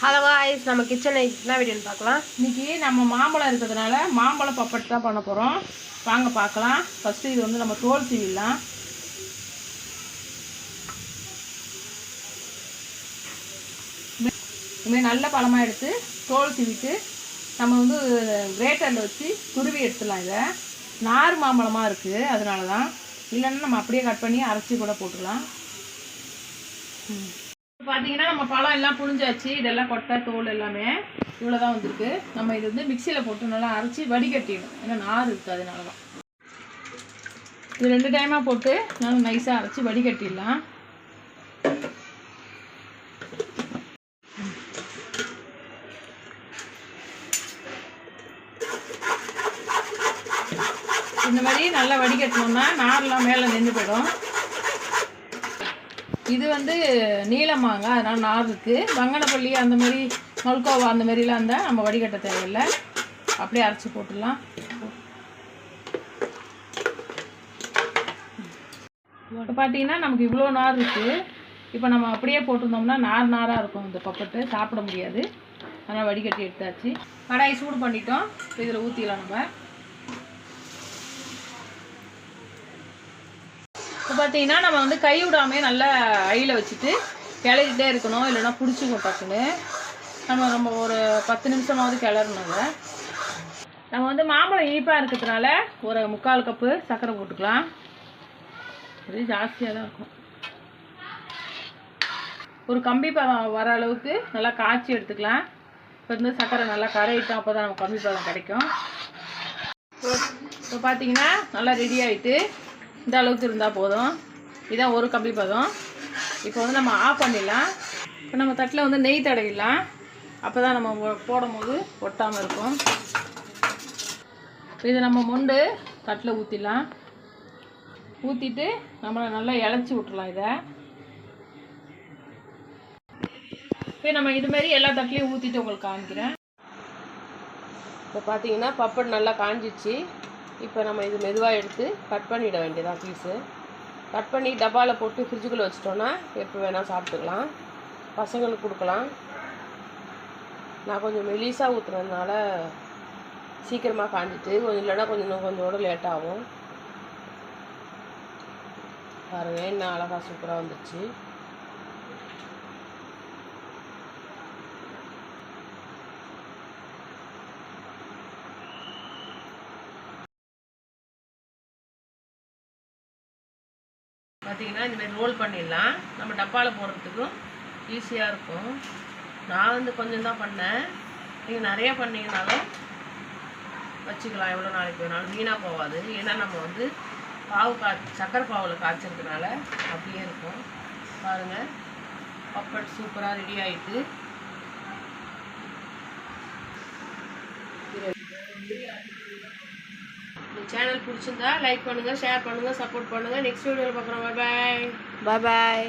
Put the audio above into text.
Hello voice நம்ம kitchen என்ன வீடியோன்னு பார்க்கலாம். இன்னைக்கு நம்ம மாம்பழம் இருக்கிறதுனால மாம்பழம் பப்பட் தான் பண்ண போகிறோம் வாங்க பார்க்கலாம். ஃபஸ்ட்டு இது வந்து நம்ம தோல் சீவிடலாம். இதுமாதிரி நல்ல பழமாக எடுத்து தோல் சீவிட்டு நம்ம வந்து கிரேட்டரில் வச்சு துருவி எடுத்துடலாம் இதை. நார் மாம்பழமாக இருக்குது அதனால தான் இல்லைன்னா நம்ம அப்படியே கட் பண்ணி அரைச்சி கூட போட்டுக்கலாம். பார்த்தீங்கன்னா நம்ம பழம் எல்லாம் புழிஞ்சாச்சு இதெல்லாம் கொட்டை தோல் எல்லாமே இவ்வளோ தான் வந்திருக்கு. நம்ம இது வந்து மிக்சியில் போட்டு நல்லா அரைச்சி வடிகட்டிடணும். ஏன்னா நார் இருக்குது அதனால தான் இது ரெண்டு டைமாக போட்டு நல்லா நைஸாக அரைச்சி வடிகட்டிடலாம். இந்த மாதிரி நல்லா வடிகட்டணும்னா நார்லாம் மேலே நின்று போயிடும் இது வந்து நீளமாங்க அதனால் நார் இருக்குது வங்கனப்பள்ளி அந்த மாதிரி மல்கோவா அந்த மாதிரிலாம் இருந்தால் நம்ம வடிகட்ட தேவையில்லை. அப்படியே அரைச்சி போட்டுடலாம். இப்போ பார்த்தீங்கன்னா நமக்கு இவ்வளோ நார் இருக்குது இப்போ நம்ம அப்படியே போட்டிருந்தோம்னா நார் நாராக இருக்கும் இந்த பப்பட்டு சாப்பிட முடியாது. அதனால் வடிகட்டி எடுத்தாச்சு. கடாய் சூடு பண்ணிட்டோம். இப்போ இதில் ஊற்றிடலாம் நம்ம. பார்த்தீங்கன்னா நம்ம வந்து கை விடாமே நல்லா ஐயில் வச்சுட்டு கிளறிட்டே இருக்கணும். இல்லைன்னா பிடிச்சிக்கும் டக்குன்னு. நம்ம ரொம்ப ஒரு பத்து நிமிஷமாவது கிளறணும் நம்ம வந்து மாம்பழம் இனிப்பாக இருக்கிறதுனால ஒரு முக்கால் கப்பு சர்க்கரை போட்டுக்கலாம். இது ஜாஸ்தியாக தான் இருக்கும். ஒரு கம்பி பதம் வர அளவுக்கு நல்லா காய்ச்சி எடுத்துக்கலாம். இப்போ வந்து சர்க்கரை நல்லா கரையிட்டோம் அப்போ தான் நமக்கு கம்பி பதம் கிடைக்கும். இப்போ பார்த்தீங்கன்னா நல்லா ரெடி ஆகிட்டு இந்த அளவுக்கு இருந்தால் போதும். இதான் ஒரு கம்பி பதம். இப்போ வந்து நம்ம ஆஃப் பண்ணிடலாம். இப்போ நம்ம தட்டில் வந்து நெய் தடவிடலாம். அப்போ தான் நம்ம போடும்போது ஒட்டாமல் இருக்கும். இதை நம்ம மொண்டு தட்டில் ஊற்றிடலாம் ஊற்றிட்டு நம்மளை நல்லா இழைச்சி விட்டுலாம் இதை. இப்போ நம்ம இதுமாரி எல்லா தட்டிலையும் ஊற்றிட்டு உங்களுக்கு காமிக்கிறேன். இப்போ பார்த்தீங்கன்னா பப்பட் நல்லா காஞ்சிச்சு. இப்போ நம்ம இது மெதுவாக எடுத்து கட் பண்ணிட வேண்டியதான் பீஸு கட் பண்ணி டப்பாவில் போட்டு ஃப்ரிட்ஜுக்குள்ளே வச்சிட்டோன்னா எப்போ வேணால் சாப்பிட்டுக்கலாம். பசங்களுக்கு கொடுக்கலாம். நான் கொஞ்சம் மெலிசாக ஊற்றுனதுனால சீக்கிரமாக காஞ்சிட்டு கொஞ்சம் இல்லைன்னா கொஞ்சம் இன்னும் கொஞ்சோட லேட்டாகும் பாருங்கள் பாருங்க என்ன அழகாக சூப்பராக வந்துச்சு பார்த்தீங்கன்னா இந்தமாரி ரோல் பண்ணிடலாம். நம்ம டப்பாவில் போடுறதுக்கும் ஈஸியாக இருக்கும். நான் வந்து கொஞ்சம் தான் பண்ணேன். நீங்கள் நிறையா பண்ணீங்கனாலும் வச்சுக்கலாம். எவ்வளோ நாளைக்கு வேணாலும் வீணாக போகாது. ஏன்னா நம்ம வந்து பாவு கா சக்கரை பாவில் காய்ச்சறதுனால அப்படியே இருக்கும். பாருங்கள் பப்பட் சூப்பராக ரெடி ஆகிட்டு இந்த சேனல் பிடிச்சிருந்தா லைக் பண்ணுங்கள் ஷேர் பண்ணுங்கள் சப்போர்ட் பண்ணுங்கள் நெக்ஸ்ட் வீடியோவில் பார்க்குறோம். பாய் பாய் பாய்